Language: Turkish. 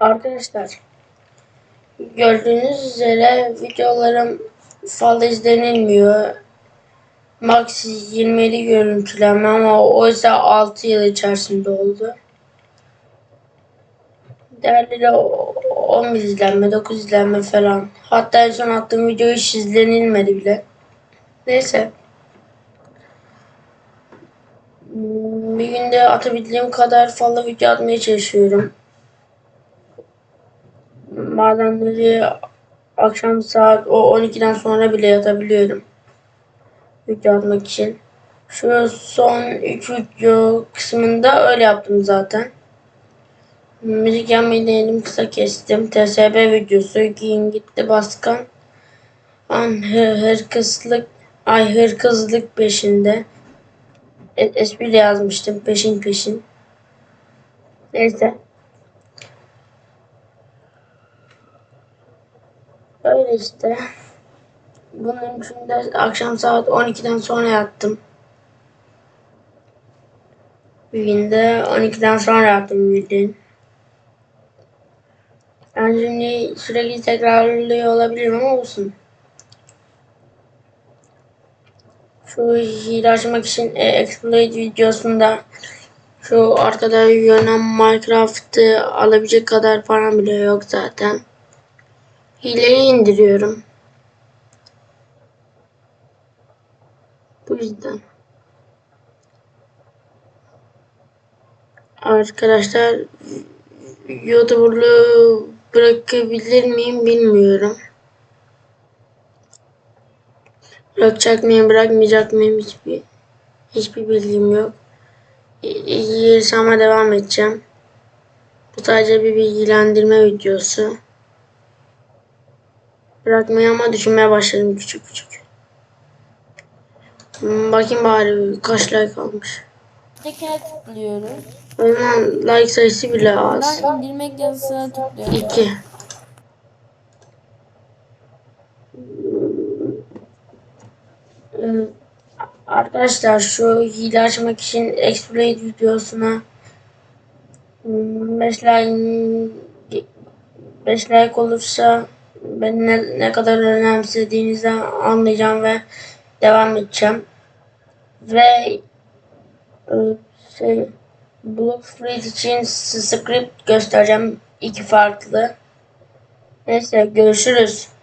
Arkadaşlar gördüğünüz üzere videolarım fazla izlenilmiyor. Max 27 görüntülenme ama oysa 6 yıl içerisinde oldu. Değerleri 10 izlenme, 9 izlenme falan. Hatta en son attığım video hiç izlenilmedi bile. Neyse. Bir günde atabildiğim kadar fazla video atmaya çalışıyorum. Bazenleri akşam saat o 12'den sonra bile yatabiliyorum. Video atmak için. Şu son 3 video kısmında öyle yaptım zaten. Müzik yapmayı denedim kısa kestim. TSB videosu giyin gitti baskan. An hı- hırkızlık ay hırkızlık peşinde. E, espri yazmıştım peşin peşin. Neyse. Öyle işte. Bunun için de akşam saat 12'den sonra yattım. Bir günde 12'den sonra yattım bildiğin. Ben şimdi sürekli tekrarlıyor olabilirim ama olsun. Şu hile açmak için e, exploit videosunda şu arkada yönen Minecraft'ı alabilecek kadar param bile yok zaten. Hileyi indiriyorum. Bu yüzden. Arkadaşlar YouTuber'lığı bırakabilir miyim bilmiyorum. Bırakacak mıyım bırakmayacak mıyım hiçbir hiçbir bilgim yok. İyi devam edeceğim. Bu sadece bir bilgilendirme videosu. Bırakmayı ama düşünmeye başladım küçük küçük. Hmm, Bakayım bari kaç like almış. Tekine tıklıyoruz. Onun like sayısı bile az. Ben indirmek yazısına tıklıyorum. 2. Ee, Arkadaşlar şu hile açmak için exploit videosuna 5 like 5 like olursa ben ne, ne kadar önemsediğinizi anlayacağım ve devam edeceğim. Ve e, şey Blockfruit için script göstereceğim iki farklı. Neyse görüşürüz.